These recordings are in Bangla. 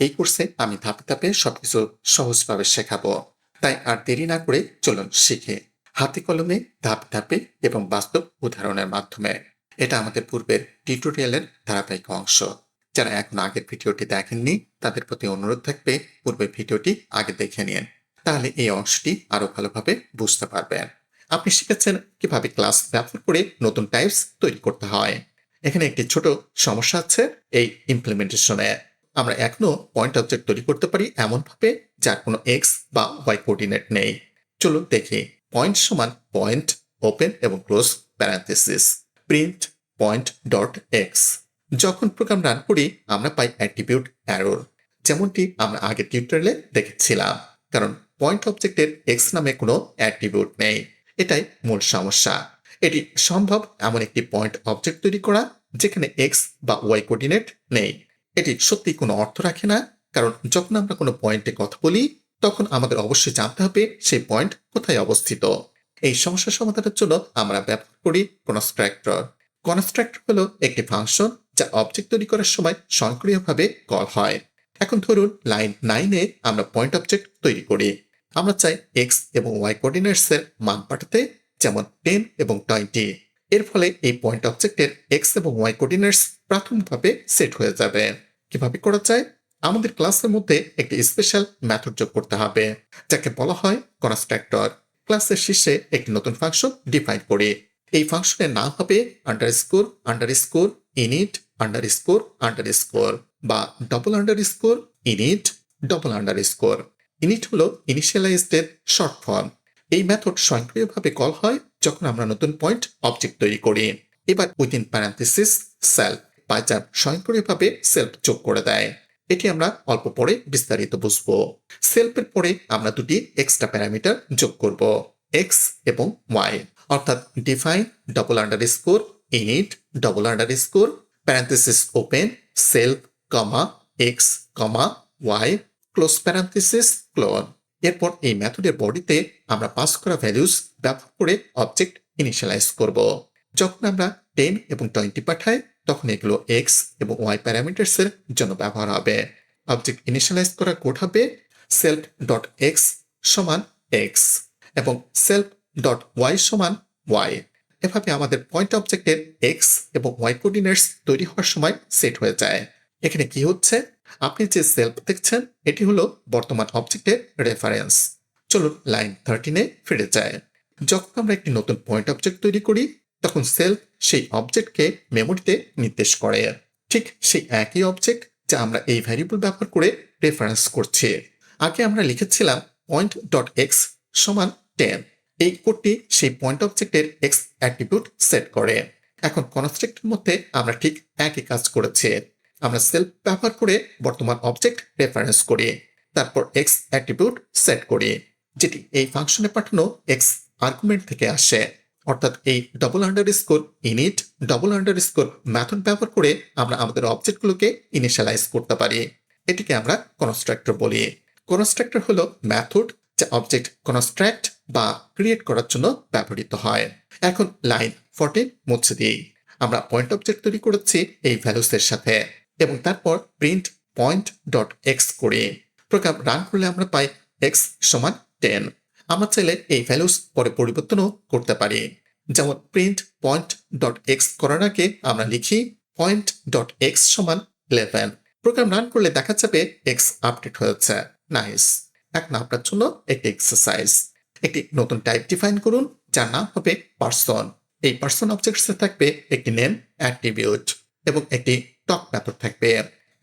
এই কোর্সে আমি ধাপে ধাপে সবকিছু সহজভাবে শেখাবো। তাই আর দেরি না করে চলুন শিখে। হাতে কলমে ধাপে ধাপে এবং বাস্তব উদাহরণের মাধ্যমে। এটা আমাদের পূর্বের টিউটোরিয়ালের ধারাবাহিক অংশ। যারা এখন আগের ভিডিওটি দেখেননি, তাদের প্রতি অনুরোধ থাকবে পূর্বের ভিডিওটি আগে দেখে নিন। তাহলে এই অংশটি আরও ভালোভাবে বুঝতে পারবেন। আপনি শিখেছেন কীভাবে ক্লাস ব্যবহার করে নতুন টাইপস তৈরি করতে হয়। এখানে একটি ছোট সমস্যা আছে এই ইমপ্লিমেন্টেশনে আমরা এখনও পয়েন্ট অবজেক্ট তৈরি করতে পারি এমনভাবে যার কোনো এক্স বা ওয়াই কোঅর্ডিনেট নেই। চলুন দেখি। পয়েন্ট সমান পয়েন্ট ওপেন এবং close parenthesis print point dot x যখন প্রোগ্রাম রান করি, আমরা পাই অ্যাট্রিবিউট অ্যারোর যেমনটি আমরা আগের টিউটোরিয়ালে দেখেছিলাম। কারণ পয়েন্ট অবজেক্টের এক্স নামে কোনো অ্যাট্রিবিউট নেই। এটাই মূল সমস্যা। এটি সম্ভব এমন একটি পয়েন্ট অবজেক্ট তৈরি করা যেখানে এক্স বা ওয়াই কোঅর্ডিনেট নেই। এটি সত্যি কোনো অর্থ রাখে না, কারণ যখন আমরা কোনো পয়েন্টে কথা বলি, তখন আমাদের অবশ্যই জানতে হবে সেই পয়েন্ট কোথায় অবস্থিত। এই সমস্যা সমাধানের জন্য আমরা ব্যবহার করি কনস্ট্রাক্টর। কনস্ট্রাক্টর হলো একটি ফাংশন যা অবজেক্ট তৈরি করার সময় স্বয়ংক্রিয়ভাবে কল হয়। এখন ধরুন, লাইন নাইনে আমরা পয়েন্ট অবজেক্ট তৈরি করি। আমরা চাই এক্স এবং ওয়াই কোঅর্ডিনেটস এর মান পাঠাতে, যেমন টেন এবং টোয়েন্টি এর ফলে এই পয়েন্ট অবজেক্টের এক্স এবং ওয়াই কোঅর্ডিনেটস প্রাথমিকভাবে সেট হয়ে যাবে। কীভাবে করা যায়? আমাদের ক্লাসের মধ্যে একটি স্পেশাল মেথড যোগ করতে হবে, যাকে বলা হয় কনস্ট্রাক্টর ক্লাসের শীর্ষে একটি নতুন ফাংশন ডিফাইন করি। এই ফাংশনের নাম হবে underscore underscore init underscore underscore বা double underscore init double underscore init হলো ইনিশিয়ালাইজড শর্ট ফর্ম এই মেথড স্বয়ংক্রিয়ভাবে কল হয় যখন আমরা নতুন পয়েন্ট অবজেক্ট তৈরি করি। এবার উইদিন প্যারান্থিসিস সেল পাইচার স্বয়ংক্রিয়ভাবে সেলফ যোগ করে দেয়। এটি আমরা অল্প পরে বিস্তারিত বুঝব। সেলফের পরে আমরা দুটি এক্সট্রা প্যারামিটার যোগ করব। এক্স এবং ওয়াই অর্থাৎ define double underscore init double underscore parenthesis open self comma x comma y close parenthesis colon এরপর এই মেথডের বডিতে আমরা পাস করা ভ্যালুস ব্যবহার করে অবজেক্ট ইনিশিয়ালাইজ করব। যখন আমরা টেন এবং টোয়েন্টি পাঠাই তখন এগুলো এক্স এবং ওয়াই প্যারামিটার্স এর জন্য ব্যবহার হবে। অবজেক্ট ইনিশিয়ালাইজ করা কোড হবে সেলফ ডট এক্স সমান এক্স এবং সেলফ ডট ওয়াই সমান ওয়াই এভাবে আমাদের পয়েন্ট অবজেক্টের এক্স এবং ওয়াই কোঅর্ডিনেটস তৈরি হওয়ার সময় সেট হয়ে যায়। এখানে কি হচ্ছে? আপনি যে সেলফ দেখছেন, এটি হলো বর্তমান অবজেক্টের রেফারেন্স চলুন লাইন থার্টিনে ফিরে যায় যখন আমরা একটি নতুন পয়েন্ট অবজেক্ট তৈরি করি তখন সেলফ সেই অবজেক্টকে মেমোরিতে নির্দেশ করে। ঠিক সেই একই অবজেক্ট যা আমরা এই ভ্যারিয়েবল ব্যবহার করে রেফারেন্স করছি। আগে আমরা লিখেছিলাম পয়েন্ট ডট এক্স সমান টেন এই কোডটি সেই পয়েন্ট অবজেক্টের এক্স অ্যাট্রিবিউট সেট করে। এখন কনস্ট্রাক্টের মধ্যে আমরা ঠিক একই কাজ করেছি। আমরা সেলফ ব্যবহার করে বর্তমান অবজেক্ট রেফারেন্স করি, তারপর এক্স অ্যাট্রিবিউট সেট করি, যেটি এই ফাংশনে পাঠানো এক্স আর্গুমেন্ট থেকে আসে। অর্থাৎ এই double underscore init double underscore method ব্যবহার করে আমরা আমাদের অবজেক্টগুলোকে ইনিশিয়ালাইজ করতে পারি। এটিকে আমরা কনস্ট্রাক্টর বলি। কনস্ট্রাক্টর হলো ম্যাথড যা অবজেক্ট কনস্ট্রাক্ট বা ক্রিয়েট করার জন্য ব্যবহৃত হয়। এখন লাইন ফোরটিন মুছে দিই। আমরা পয়েন্ট অবজেক্ট তৈরি করেছি এই ভ্যালুসের সাথে এবং তারপর প্রিন্ট পয়েন্ট ডট এক্স করি। প্রোগ্রাম রান করলে আমরা পাই এক্স সমান টেন আমরা চাইলে এই ভ্যালুস পরে পরিবর্তনও করতে পারি। যেমন প্রিন্ট পয়েন্ট ডট এক্স করার আগে আমরা লিখি পয়েন্ট ডট এক্স সমান ইলেভেন প্রোগ্রাম রান করলে দেখা যাবে এক্স আপডেট হয়েছে। নাইস এখন আপনার জন্য একটি এক্সারসাইজ একটি নতুন টাইপ ডিফাইন করুন, যার নাম হবে পার্সন এই পার্সন অবজেক্টসে থাকবে একটি নেম অ্যাট্রিবিউট এবং একটি টক মেথড থাকবে।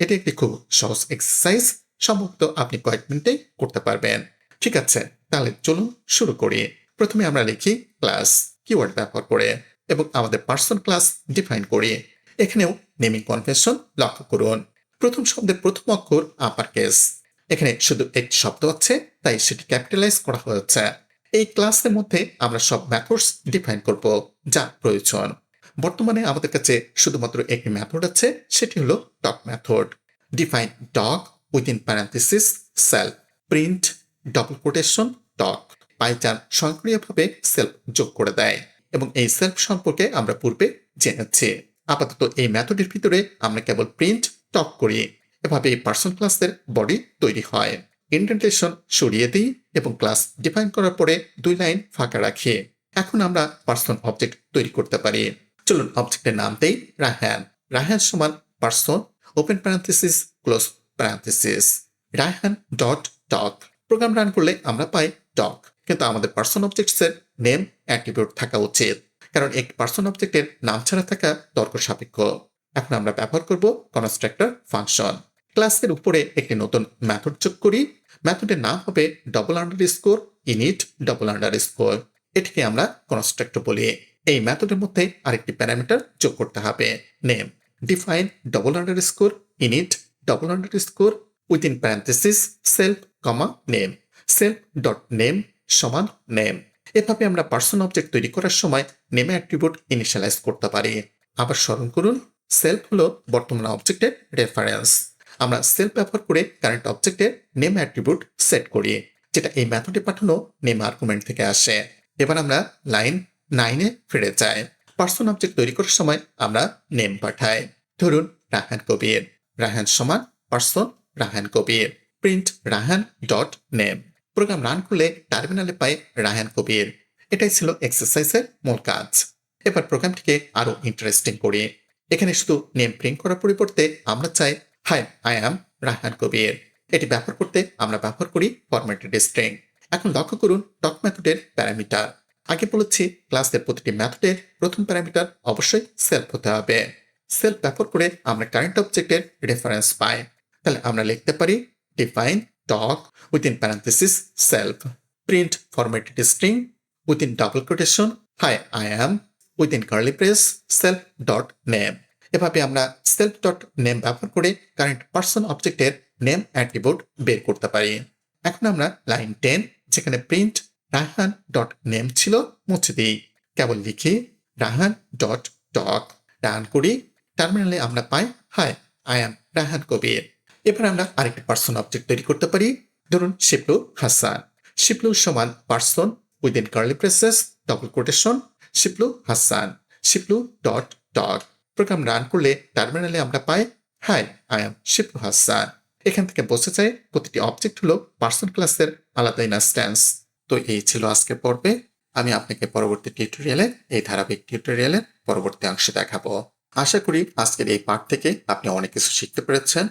এটি একটি খুব সহজ এক্সারসাইজ সম্ভবত আপনি কয়েক মিনিটে করতে পারবেন। ঠিক আছে, তাহলে চলুন শুরু করি। প্রথমে আমরা লিখি ক্লাস কিওয়ার্ড ব্যবহার করে এবং আমাদের পার্সন ক্লাস ডিফাইন করি। এখানেও নেমিং কনভেনশন লক্ষ্য করুন। প্রথম শব্দের প্রথম অক্ষর আপার কেস এখানে শুধু একটি শব্দ আছে, তাই সেটি ক্যাপিটালাইজ করা হয়েছে। এই ক্লাসের মধ্যে আমরা সব মেথডস ডিফাইন করব, যা প্রয়োজন। বর্তমানে আমাদের কাছে শুধুমাত্র একটি ম্যাথড আছে, সেটি হলো talk method define dog within parenthesis self print double quotation dog পাইচার স্বয়ংক্রিয়ভাবে সেলফ যোগ করে দেয়। এবং এই সেলফ সম্পর্কে আমরা পূর্বে জেনেছি। আপাতত এই মেথডের ভিতরে আমরা কেবল প্রিন্ট টক করি। এভাবে পার্সন ক্লাসের বডি তৈরি হয়। ইন্ডেন্টেশন সরিয়ে দিই এবং ক্লাস ডিফাইন করার পরে দুই লাইন ফাঁকা রাখি। এখন আমরা পার্সন অবজেক্ট তৈরি করতে পারি। চলুন অবজেক্টের নাম দেই রায়হান রায়হান সমান person open parenthesis close parenthesis Raihan dot talk program run করলে আমরা পাই টক কিন্তু আমাদের পার্সন অবজেক্টসের নেম অ্যাট্রিবিউট থাকা উচিত। কারণ একটি পার্সন অবজেক্টের নাম ছাড়া থাকা তর্ক সাপেক্ষ। এখন আমরা ব্যবহার করব কনস্ট্রাক্টর ফাংশন ক্লাসের উপরে একটি নতুন মেথড যোগ করি। মেথডের নাম হবে double underscore init double underscore এটিকে আমরা কনস্ট্রাক্টর বলি। এই মেথডের মধ্যে আরেকটি প্যারামিটার যোগ করতে হবে। Name define double underscore init double underscore within parenthesis self comma name self dot name সমান নেম এভাবে আমরা পার্সন অবজেক্ট তৈরি করার সময় নেমে অ্যাট্রিবিউট ইনিশিয়ালাইজ করতে পারি। আবার স্মরণ করুন সেলফ হলো বর্তমান অবজেক্টের রেফারেন্স আমরা সেলফ ব্যবহার করে কারেন্ট অবজেক্টের নেম অ্যাট্রিবিউট সেট করি, যেটা এই মেথডে পাঠানো নেম আর্গুমেন্ট থেকে আসে। এবার আমরা লাইন নাইনে ফিরে যাই। পার্সন অবজেক্ট তৈরি করার সময় আমরা নেম পাঠাই। ধরুন রাহান কবির। রাহান সমান person Rahan Kabir. Print Rahan dot name program run করলে টার্মিনালে পাই রাহান কবির এটাই ছিল এক্সারসাইজের মূল কাজ। এবার প্রোগ্রামটিকে আরও ইন্টারেস্টিং করি। এখানে শুধু নেম প্রিন্ট করার পরিবর্তে আমরা চাই hi I am Rahan Kabir এটি ব্যবহার করতে আমরা ব্যবহার করি ফরম্যাটেড স্ট্রিং এখন লক্ষ্য করুন টক মেথডের প্যারামিটার আগে বলেছি ক্লাসের প্রতিটি মেথডের প্রথম প্যারামিটার অবশ্যই সেলফ হতে হবে। সেলফ ব্যবহার করে আমরা কারেন্ট অবজেক্টের রেফারেন্স পাই। তাহলে আমরা লিখতে পারি define talk within parenthesis self print formatted string within double quotation hi I am within curly braces self dot name এভাবে আমরা সেলফ ডট নেম ব্যবহার করে কারেন্ট পার্সন অবজেক্টের নেম অ্যাট্রিবিউট বের করতে পারি। এখন আমরা লাইন টেন যেখানে প্রিন্ট রাহান ডট নেম ছিল, মুছে দিই। কেবল লিখি রাহান ডট টক রান করি। টার্মিনালে আমরা পাই hi I am Rahan Kabir. এবার আমরা আরেকটি পার্সন অবজেক্ট তৈরি করতে পারি। ধরুন শিপলু হাসান শিপলু সমান person within curly braces double quotation Shiplu Hasan Shiplu dot dot program run করলে টার্মিনালে আমরা পাই hi I am Shiplu Hasan এখান থেকে বোঝা যায় প্রতিটি অবজেক্ট হলো পার্সন ক্লাসের আলাদা ইনস্ট্যান্স তো এই ছিল আজকের পর্বে। আমি আপনাকে পরবর্তী টিউটোরিয়ালে এই ধারাবাহিক টিউটোরিয়ালের পরবর্তী অংশে দেখাবো। আশা করি আজকের এই পাঠ থেকে আপনি অনেক কিছু শিখতে পেরেছেন।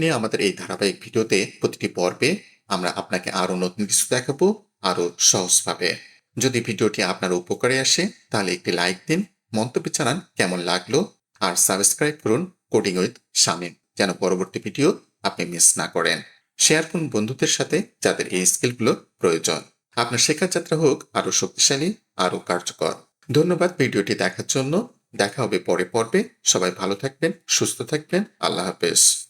নিয়ে আমাদের এই ধারাবাহিক ভিডিওতে প্রতিটি পর্বে আমরা আপনাকে আরও নতুন কিছু দেখাবো আরও সহজভাবে। যদি ভিডিওটি আপনার উপকারে আসে, তাহলে একটি লাইক দিন, মন্তব্য জানান কেমন লাগল, আর সাবস্ক্রাইব করুন কোডিং উইথ শামিম, যেন পরবর্তী ভিডিও আপনি মিস না করেন। শেয়ার করুন বন্ধুদের সাথে যাদের এই স্কিলগুলো প্রয়োজন। আপনার শেখার যাত্রা হোক আরও শক্তিশালী আরও কার্যকর। ধন্যবাদ ভিডিওটি দেখার জন্য। দেখা হবে পরে পর্বে। সবাই ভালো থাকবেন, সুস্থ থাকবেন। আল্লাহ হাফেজ।